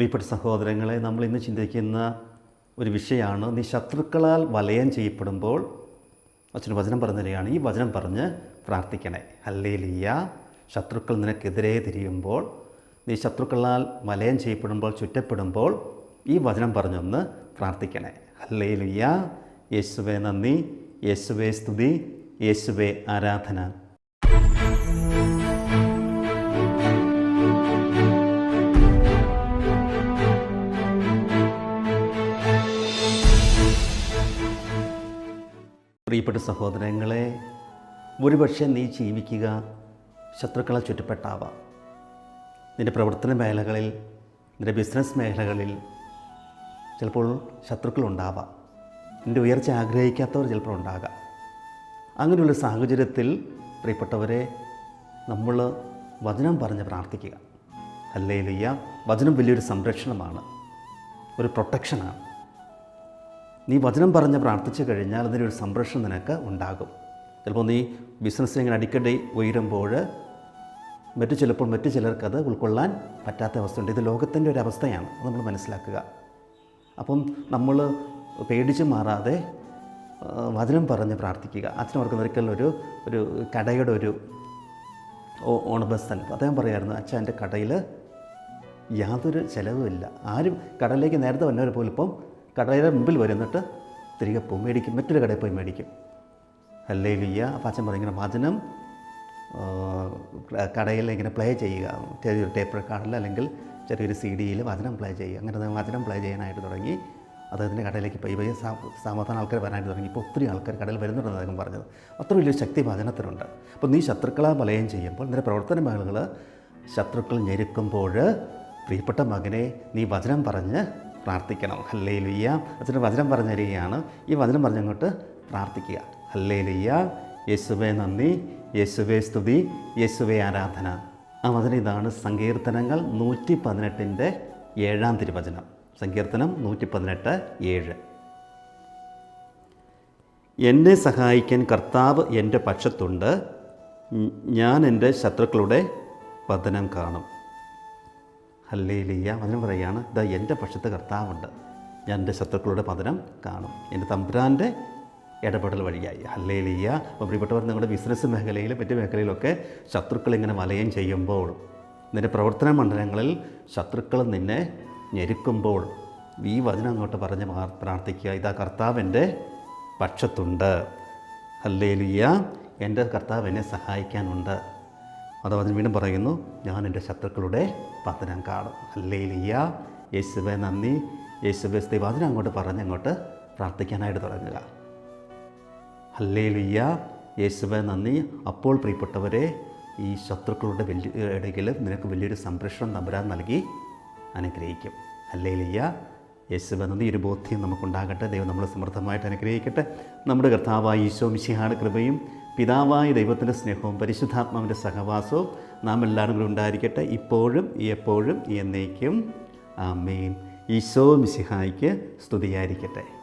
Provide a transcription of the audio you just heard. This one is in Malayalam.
പ്രിയപ്പെട്ട സഹോദരങ്ങളെ നമ്മൾ ഇന്ന് ചിന്തിക്കുന്ന ഒരു വിഷയമാണ്. നീ ശത്രുക്കളാൽ വലയം ചെയ്യപ്പെടുമ്പോൾ അച്ഛന് വചനം പറഞ്ഞു തരികയാണ് ഈ വചനം പറഞ്ഞ് പ്രാർത്ഥിക്കണേ. ഹല്ലേലിയ. ശത്രുക്കൾ നിനക്കെതിരെ തിരിയുമ്പോൾ നീ ശത്രുക്കളാൽ വലയം ചെയ്യപ്പെടുമ്പോൾ ചുറ്റപ്പെടുമ്പോൾ ഈ വചനം പറഞ്ഞൊന്ന് പ്രാർത്ഥിക്കണേ. ഹല്ലേലിയ. യേശുവേ നന്ദി. യേശുവേ സ്തുതി. യേശുവേ ആരാധന. പ്രിയപ്പെട്ട സഹോദരങ്ങളെ ഒരുപക്ഷെ നീ ജീവിക്കുക ശത്രുക്കളെ ചുറ്റപ്പെട്ടാവാം. നിന്റെ പ്രവർത്തന മേഖലകളിൽ നിന്റെ ബിസിനസ് മേഖലകളിൽ ചിലപ്പോൾ ശത്രുക്കളുണ്ടാവാം നിന്റെ ഉയർച്ച ആഗ്രഹിക്കാത്തവർ ചിലപ്പോൾ ഉണ്ടാകാം. അങ്ങനെയുള്ള സാഹചര്യത്തിൽ പ്രിയപ്പെട്ടവരെ നമ്മൾ വചനം പറഞ്ഞ് പ്രാർത്ഥിക്കുക. അല്ലേ ലുയ്യ വചനം വലിയൊരു സംരക്ഷണമാണ് ഒരു പ്രൊട്ടക്ഷനാണ് നീ വചനം പറഞ്ഞ് പ്രാർത്ഥിച്ചു കഴിഞ്ഞാൽ അതിനൊരു സംരക്ഷണം നിനക്ക് ഉണ്ടാകും. ചിലപ്പോൾ നീ ബിസിനസ് ഇങ്ങനെ അടിക്കടി ഉയരുമ്പോൾ മറ്റു ചിലപ്പോൾ മറ്റു ചിലർക്ക് അത് ഉൾക്കൊള്ളാൻ പറ്റാത്ത അവസ്ഥയുണ്ട്. ഇത് ലോകത്തിന്റെ ഒരു അവസ്ഥയാണ്. നമ്മൾ മനസ്സിലാക്കുക. അപ്പം നമ്മൾ പേടിച്ച് മാറാതെ വചനം പറഞ്ഞ് പ്രാർത്ഥിക്കുക. അച്ഛൻ അവർക്ക് ഒരിക്കൽ ഒരു ഒരു കടയുടെ ഒരു ഓ- ഓണബസ് അദ്ദേഹം പറയായിരുന്നു അച്ഛൻ എന്റെ കടയിൽ യാതൊരു ചിലവുമില്ല. ആരും കടയിലേക്ക് നേരത്തെ വന്നവർ പോലും ഇപ്പം കടയുടെ മുമ്പിൽ വരുന്നിട്ട് തിരികെ പോകും മേടിക്കും. മറ്റൊരു കടയിൽ പോയി മേടിക്കും. അല്ലേ ലിയ അപ്പം അച്ഛൻ പറയും ഇങ്ങനെ വചനം കടയിൽ ഇങ്ങനെ പ്ലേ ചെയ്യുക. ചെറിയൊരു ടേപ്പ് റെക്കാർഡിൽ അല്ലെങ്കിൽ ചെറിയൊരു സി ഡിയിൽ വചനം പ്ലേ ചെയ്യുക. അങ്ങനെ വചനം പ്ലേ ചെയ്യാനായിട്ട് തുടങ്ങി. അദ്ദേഹത്തിന്റെ കടയിലേക്ക് പോയി. വലിയ സാമാധാന ആൾക്കാർ വരാനായിട്ട് തുടങ്ങി. ഇപ്പോൾ ഒത്തിരി ആൾക്കാർ കടയിൽ വരുന്നുണ്ടെന്ന് അദ്ദേഹം പറഞ്ഞത്. അത്ര വലിയൊരു ശക്തി വചനത്തിനുണ്ട്. അപ്പോൾ നീ ശത്രുക്കളെ വലയം ചെയ്യുമ്പോൾ നിന്റെ പ്രവർത്തന മേഖലകൾ ശത്രുക്കൾ ഞെരുക്കുമ്പോൾ പ്രിയപ്പെട്ട മകനെ നീ വചനം പറഞ്ഞ് പ്രാർത്ഥിക്കണം. ഹല്ലേ ലുയ്യ അച്ഛന്റെ വചനം പറഞ്ഞു തരികയാണ് ഈ വചനം പറഞ്ഞങ്ങോട്ട് പ്രാർത്ഥിക്കുക. ഹല്ലേ ലുയ്യ യേശുവേ നന്ദി. യേശുവേ സ്തുതി. യേശുവേ ആരാധന. ആ വചനം ഇതാണ് സങ്കീർത്തനങ്ങൾ നൂറ്റി പതിനെട്ടിന്റെ ഏഴാം തിരുവചനം. സങ്കീർത്തനം നൂറ്റി പതിനെട്ട് ഏഴ്. എന്നെ സഹായിക്കാൻ കർത്താവ് എന്റെ പക്ഷത്തുണ്ട്. ഞാൻ എന്റെ ശത്രുക്കളുടെ പതനം കാണും. ഹല്ലേലിയ വചനം പറയുകയാണ് ഇതാ എന്റെ പക്ഷത്ത് കർത്താവുണ്ട്. ഞാൻ എന്റെ ശത്രുക്കളുടെ പതനം കാണും. എന്റെ തമ്പുരാന്റെ ഇടപെടൽ വഴിയായി. ഹല്ലേലിയ. അപ്പോൾ പ്രിയപ്പെട്ടവർ നിങ്ങളുടെ ബിസിനസ് മേഖലയിലും മറ്റു മേഖലയിലൊക്കെ ശത്രുക്കൾ ഇങ്ങനെ വലയം ചെയ്യുമ്പോൾ നിന്റെ പ്രവർത്തന മണ്ഡലങ്ങളിൽ ശത്രുക്കൾ നിന്നെ ഞെരുക്കുമ്പോൾ ഈ വചനം അങ്ങോട്ട് പറഞ്ഞ് പ്രാർത്ഥിക്കുക. ഇതാ കർത്താവിന്റെ പക്ഷത്തുണ്ട്. ഹല്ലേലിയ. എന്റെ കർത്താവ് എന്നെ സഹായിക്കാനുണ്ട്. അത് അതിന് വീണ്ടും പറയുന്നു ഞാൻ എന്റെ ശത്രുക്കളുടെ പതനം കാണും. ഹല്ലേലിയ യേശുവെ നന്ദി. യേശുവെ അങ്ങോട്ട് പറഞ്ഞ് അങ്ങോട്ട് പ്രാർത്ഥിക്കാനായിട്ട് തുടങ്ങുക. ഹല്ലേലുയ്യ യേശുവെ നന്ദി. അപ്പോൾ പ്രിയപ്പെട്ടവരെ ഈ ശത്രുക്കളുടെ വലിയ ഇടയിൽ നിനക്ക് വലിയൊരു സംരക്ഷണം നമ്പരാൻ നൽകി അനുഗ്രഹിക്കും. ഹല്ലേലുയ്യ യേശുവെ നന്ദി ഒരു ബോധ്യം നമുക്കുണ്ടാകട്ടെ. ദൈവം നമ്മളെ സമൃദ്ധമായിട്ട് അനുഗ്രഹിക്കട്ടെ. നമ്മുടെ കർത്താവായ ഈശോ മിശിഹാട് കൃപയും പിതാവായ ദൈവത്തിന്റെ സ്നേഹവും പരിശുദ്ധാത്മാവിന്റെ സഹവാസവും നാം എല്ലാവരും കൂടെ ഉണ്ടായിരിക്കട്ടെ. ഇപ്പോഴും എപ്പോഴും എന്നേക്കും. ആമേൻ. ഈശോ മിശിഹായ്ക്ക് സ്തുതിയായിരിക്കട്ടെ.